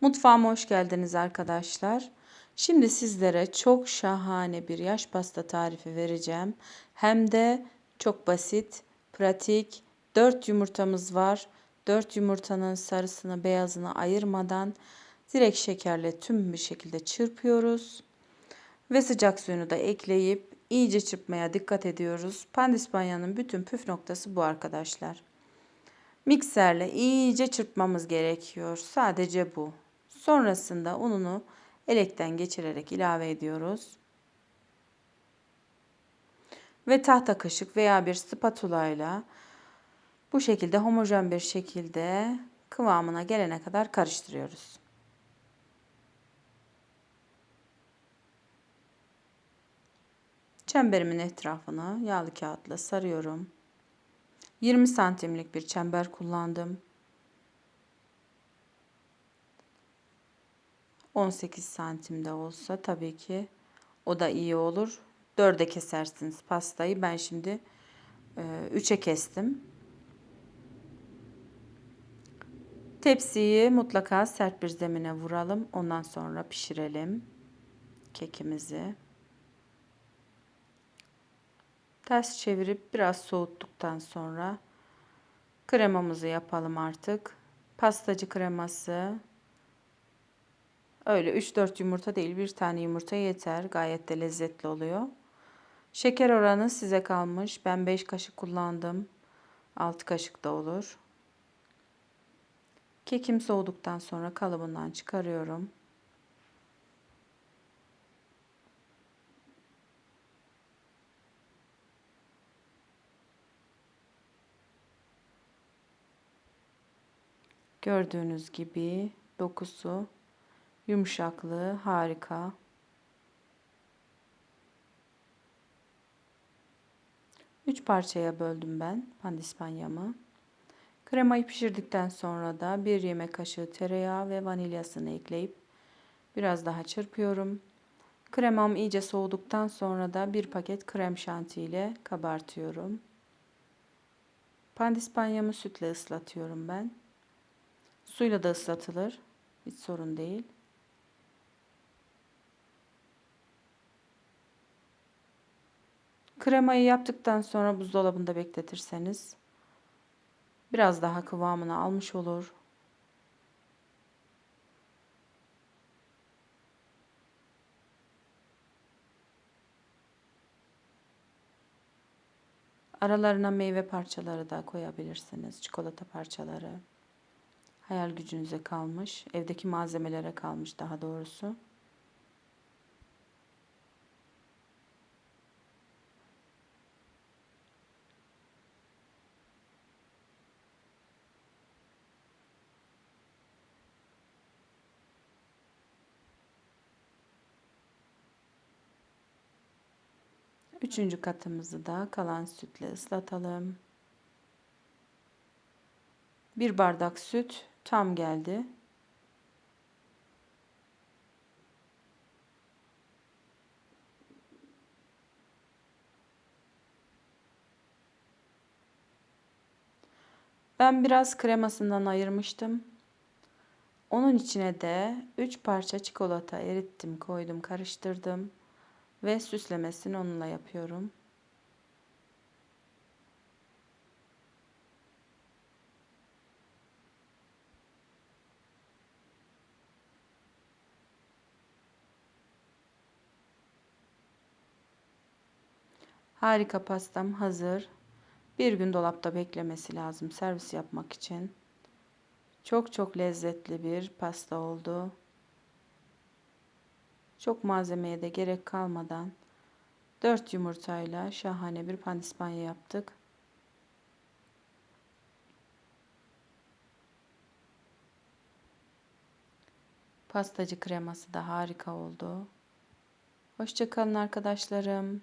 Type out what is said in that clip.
Mutfağıma hoş geldiniz arkadaşlar. Şimdi sizlere çok şahane bir yaş pasta tarifi vereceğim. Hem de çok basit, pratik. 4 yumurtamız var. 4 yumurtanın sarısını beyazını ayırmadan direkt şekerle tüm bir şekilde çırpıyoruz. Ve sıcak suyunu da ekleyip iyice çırpmaya dikkat ediyoruz. Pandispanyanın bütün püf noktası bu arkadaşlar. Mikserle iyice çırpmamız gerekiyor. Sadece bu. Sonrasında ununu elekten geçirerek ilave ediyoruz. Ve tahta kaşık veya bir spatula ile bu şekilde homojen bir şekilde kıvamına gelene kadar karıştırıyoruz. Çemberimin etrafını yağlı kağıtla sarıyorum. 20 santimlik bir çember kullandım. 18 santimde olsa tabii ki o da iyi olur. 4'e kesersiniz pastayı. Ben şimdi 3'e kestim. Tepsiyi mutlaka sert bir zemine vuralım. Ondan sonra pişirelim kekimizi. Ters çevirip biraz soğuttuktan sonra kremamızı yapalım artık. Pastacı kreması öyle 3-4 yumurta değil bir tane yumurta yeter. Gayet de lezzetli oluyor. Şeker oranı size kalmış. Ben 5 kaşık kullandım. 6 kaşık da olur. Kekim soğuduktan sonra kalıbından çıkarıyorum. Gördüğünüz gibi dokusu, yumuşaklığı harika. Üç parçaya böldüm ben pandispanyamı. Kremayı pişirdikten sonra da bir yemek kaşığı tereyağı ve vanilyasını ekleyip biraz daha çırpıyorum. Kremam iyice soğuduktan sonra da bir paket krem şanti ile kabartıyorum. Pandispanyamı sütle ıslatıyorum ben. Suyla da ıslatılır. Hiç sorun değil. Kremayı yaptıktan sonra buzdolabında bekletirseniz biraz daha kıvamını almış olur. Aralarına meyve parçaları da koyabilirsiniz. Çikolata parçaları. Hayal gücünüze kalmış. Evdeki malzemelere kalmış daha doğrusu. Üçüncü katımızı da kalan sütle ıslatalım. Bir bardak süt tam geldi. Ben biraz kremasından ayırmıştım. Onun içine de 3 parça çikolata erittim, koydum, karıştırdım ve süslemesini onunla yapıyorum. Harika pastam hazır. Bir gün dolapta beklemesi lazım servis yapmak için. Çok çok lezzetli bir pasta oldu. Çok malzemeye de gerek kalmadan 4 yumurtayla şahane bir pandispanya yaptık. Pastacı kreması da harika oldu. Hoşçakalın arkadaşlarım.